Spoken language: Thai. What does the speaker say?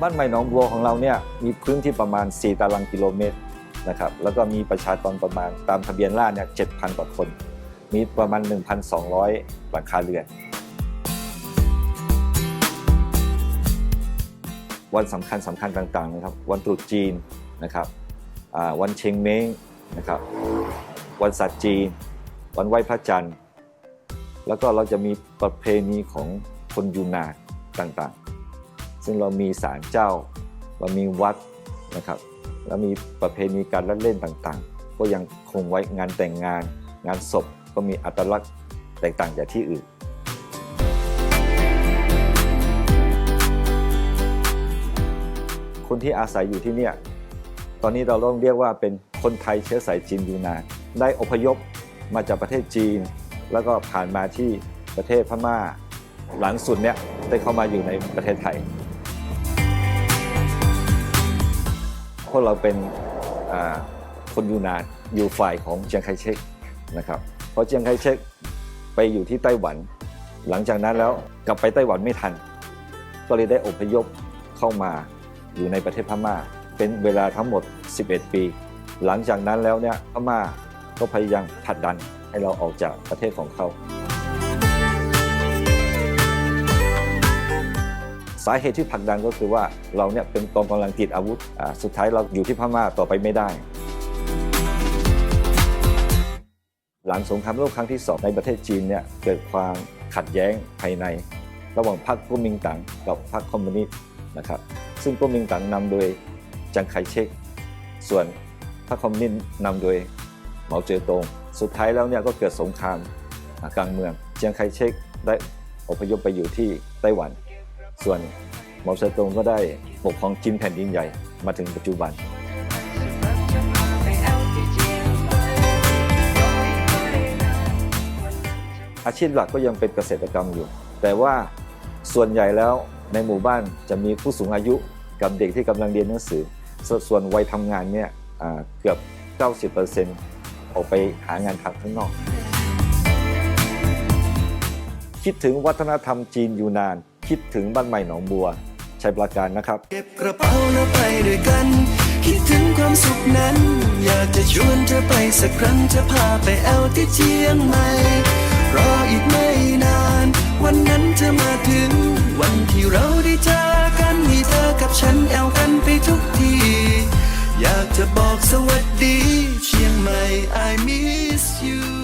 บ้านใหม่หนองบัวของเราเนี่ยมีพื้นที่ประมาณ 4 ตารางกิโลเมตรนะครับแล้วก็มีประชากรประมาณตามทะเบียนราษฎร์เนี่ย7,000 กว่าคน มีประมาณ 1,200 หลังคาเรือน วันสำคัญสำคัญต่างๆนะครับ วันตรุษจีนนะครับวันเชงเม้งนะครับ วันศาสตร์จีน วันไหว้พระจันทร์ แล้วก็เราจะมีประเพณีของคนยูนานต่างๆ ซึ่งเรามีศาลเจ้า เรามีวัดนะครับ แล้วมีประเพณีการละเล่นต่างๆ ก็ยังคงไว้งานแต่งงาน งานศพก็มีอัตลักษณ์แตกต่างจากที่อื่น คนที่อาศัยอยู่ที่เนี่ยตอนนี้เราต้องเรียกว่าเป็นคนไทยเชื้อสายจีนยูนานได้อพยพมาจากประเทศจีน แล้วก็ผ่านมาที่ประเทศพม่า หลังสุดเนี่ยได้เข้ามาอยู่ในประเทศไทย พวกเราเป็นคนยูนานอยู่ฝ่ายของเจียงไคเชกนะครับเพราะเจียงไคเชกไปอยู่ที่ไต้หวัน หลังจากนั้นแล้วกลับไปไต้หวันไม่ทัน ก็เลยได้อพยพเข้ามาอยู่ในประเทศพม่า เป็นเวลาทั้งหมด 11 ปี หลังจากนั้นแล้วเนี่ยพม่าก็พยายามผลักดันให้เราออกจากประเทศของเขา สาเหตุที่ผลักดันก็คือว่าเราเนี่ยเป็นกองกำลังติดอาวุธสุดท้ายเราอยู่ที่พม่าต่อไปไม่ได้ หลังสงครามโลกครั้งที่สองในประเทศจีนเนี่ยเกิดความขัดแย้งภายใน ระหว่างพรรคก๊กมินตั๋งกับพรรคคอมมิวนิสต์นะครับซึ่งก๊กมินตั๋งนำโดยจางไคเชกส่วนพรรคคอมมิวนิสต์นำโดยเหมาเจ๋อตงสุดท้ายแล้วเนี่ยก็เกิดสงครามกลางเมืองเจียงไคเชกได้อพยพไปอยู่ที่ไต้หวัน ส่วนเหมาเจ๋อตงก็ได้ปกครองจีนแผ่นดินใหญ่มาถึงปัจจุบันอาชีพหลักก็ยังเป็นเกษตรกรรมอยู่ แต่ว่าส่วนใหญ่แล้วในหมู่บ้านจะมีผู้สูงอายุกับเด็กที่กำลังเรียนหนังสือ ส่วนวัยทำงานเนี่ยอ่าเกือบ 90%ออกไปหางานทำข้างนอก คิดถึงวัฒนธรรมจีนอยู่นาน คิดถึงบ้านใหม่หนองบัวชัยปราการนะครับ เก็บกระเป๋าแล้วไปด้วยกัน คิดถึงความสุขนั้น อยากจะชวนเธอไปสักครั้งจะพาไปแอลที่เชียงใหม่รออีกไม่นาน วันนั้นเธอมาถึง วันที่เราได้เจอกันให้เธอกับฉันแอลกันไปทุกที อยากจะบอกสวัสดี เชียงใหม่ I miss you